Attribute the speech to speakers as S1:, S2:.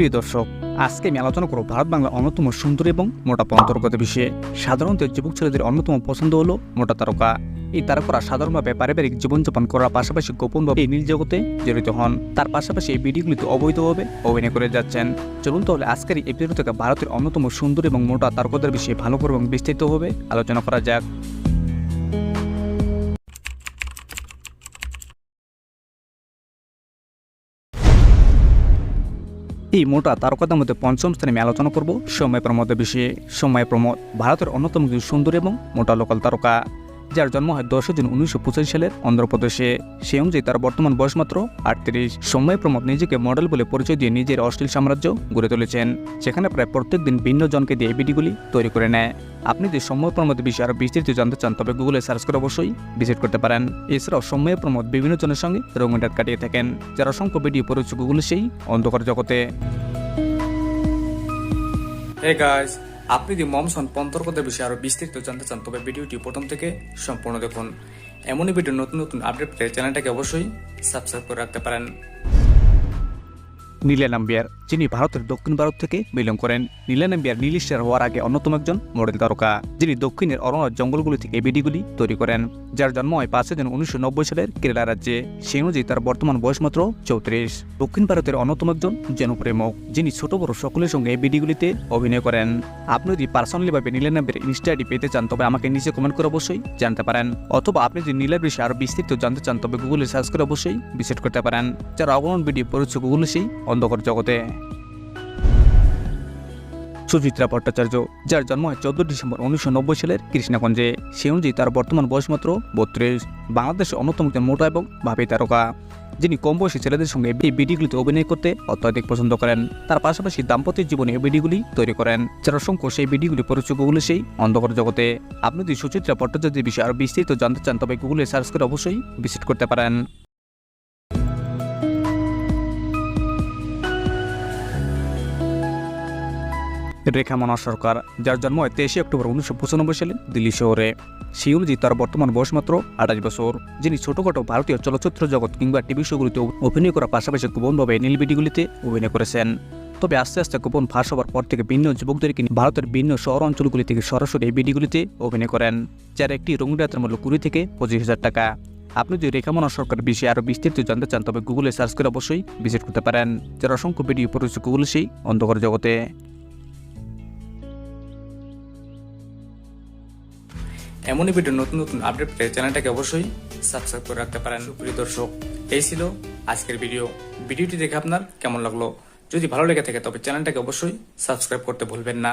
S1: প্রিয় দর্শক, আজকে আমি আলোচনা করব ভারত বাংলার অন্যতম সুন্দর এবং মোটা অন্তর্গত বিষয়ে। সাধারণত যুবক ছেলেদের অন্যতম পছন্দ হলো মোটা তারকা। এই তারকারা সাধারণভাবে পারিবারিক জীবনযাপন করার পাশাপাশি গোপনভাবে এই নীল জগতে জড়িত হন। তার পাশাপাশি এই ভিডিওগুলিতে অবৈধভাবে অভিনয় করে যাচ্ছেন। চলুন তাহলে আজকের এই এপিসোড থেকে ভারতের অন্যতম সুন্দর এবং মোটা তারকাদের বিষয়ে ভালো করে এবং বিস্তারিতভাবে আলোচনা করা যাক। এই মোটা তারকাদের মধ্যে পঞ্চম স্থানে আমি আলোচনা করব সময় প্রমোদের বিষয়ে। সময় প্রমোদ, ভারতের অন্যতম সুন্দর এবং মোটা লোকাল তারকা। যার জন্ম হয় দশই জুন উনিশশো পঁচাশি সালের অন্ধ্রপ্রদেশে। সে অনুযায়ী তার বর্তমান বয়স মাত্র আটত্রিশ। সময় প্রমোদ নিজেকে মডেল বলে পরিচয় দিয়ে নিজের অশ্লীল সাম্রাজ্য গড়ে তুলেছেন। সেখানে প্রায় প্রত্যেক দিন ভিন্ন জনকে দিয়ে এই ভিডিওগুলি তৈরি করে নেয়। আপনি যদি সময় প্রমোদ বিষয়ে আরও বিস্তারিত জানতে চান, তবে গুগলে সার্চ করে অবশ্যই ভিজিট করতে পারেন। এছাড়াও সময় প্রমোদ বিভিন্ন জনের সঙ্গে রঙিন রাত কাটিয়ে থাকেন, যারা অসংখ্য ভিডিও পরিচয় গুগলে সেই অন্ধকার জগতে। হে গাইস আপনি যদি মমসন পন্তর্কদের বিষয়ে আরও বিস্তারিত জানতে চান, তবে ভিডিওটি প্রথম থেকে সম্পূর্ণ দেখুন। এমনই ভিডিও নতুন নতুন আপডেট পেতে চ্যানেলটাকে অবশ্যই সাবস্ক্রাইব করে রাখতে পারেন। নীলা নাম্বিয়ার যিনি ভারতের দক্ষিণ ভারত থেকে বিলং করেন। নীলা নাম্বিয়ার হওয়ার আগে অন্যতম একজন মডেল তারকা, যিনি দক্ষিণের অরণ্য জঙ্গলগুলি থেকে ভিডিওগুলি তৈরি করেন, যার জন্ম হয় পাঁচই জুন উনিশশো নব্বই সালের কেরালা রাজ্যে। সেই অনুযায়ী তার বর্তমান বয়স মাত্র চৌত্রিশ। দক্ষিণ ভারতের অন্যতম একজন জনপ্রেমক যিনি ছোট বড় সকলের সঙ্গে এই ভিডিওগুলিতে অভিনয় করেন। আপনি যদি পার্সোনালি ভাবে নীলা নাম্বিয়ার ইনস্টা আইডি পেতে চান, তবে আমাকে নিচে কমেন্ট করে অবশ্যই জানতে পারেন। অথবা আপনি যদি নীলার বিষয়ে আরও বিস্তারিত জানতে চান, তবে গুগলে সার্চ করে অবশ্যই ভিজিট করতে পারেন। যারা অগণন ভিডিও পরিচয় গুগলে সেই অন্ধকার জগতে। সুচিত্রা ভট্টাচার্য, যার জন্ম হয় চোদ্দ ডিসেম্বর উনিশশো নব্বই সালের কৃষ্ণাগঞ্জে, সে অনুযায়ী তার বর্তমান বয়স মাত্র বত্রিশ। বাংলাদেশের অন্যতম মোটা এবং ভাবি তারকা, যিনি কম বয়সী ছেলেদের সঙ্গে এই ভিডিওগুলিতে অভিনয় করতে অত্যাধিক পছন্দ করেন। তার পাশাপাশি দাম্পত্য জীবনে এই ভিডিওগুলি তৈরি করেন, যার অসংখ্য সেই ভিডিওগুলি পরিচয় গুগলে সেই অন্ধকার জগতে। আপনি যদি সুচিত্রা ভট্টাচার্যের বিষয়ে আরও বিস্তারিত জানতে চান, তবে গুগলে সার্চ করে অবশ্যই ভিজিট করতে পারেন। রেখা মনা সরকার, যার জন্ম তেইশে অক্টোবর উনিশশো পঁচানব্বই সালে দিল্লি শহরে। সেই অনুযায়ী তার বর্তমান বয়স মাত্র আঠাশ বছর। যিনি ছোটখাটো ভারতীয় চলচ্চিত্র জগৎ কিংবা টিভি শোগুলিতে অভিনয় করার পাশাপাশি গোপনভাবে নীলবিডিগুলিতে অভিনয় করেছেন। তবে আস্তে আস্তে গোপন ফাঁস হওয়ার পর থেকে ভিন্ন যুবকদেরকে ভারতের ভিন্ন শহর অঞ্চলগুলি থেকে সরাসরি এই বিডিগুলিতে অভিনয় করেন, যার একটি রঙিরাতের মূল্য কুড়ি থেকে পঁচিশ হাজার টাকা। আপনি যদি রেখামনা সরকার বিষয়ে আরও বিস্তারিত জানতে চান, তবে গুগলে সার্চ করে অবশ্যই ভিজিট করতে পারেন। যার অসংখ্য ভিডিও পরিচয় গুগলে সেই অন্ধকার জগতে। এমনই ভিডিও নতুন নতুন আপডেট পেতে চ্যানেলটাকে অবশ্যই সাবস্ক্রাইব করে রাখতে পারেন। প্রিয় দর্শক, এই ছিল আজকের ভিডিও ভিডিওটি দেখে আপনার কেমন লাগল? যদি ভালো লেগে থাকে, তবে চ্যানেলটাকে অবশ্যই সাবস্ক্রাইব করতে ভুলবেন না।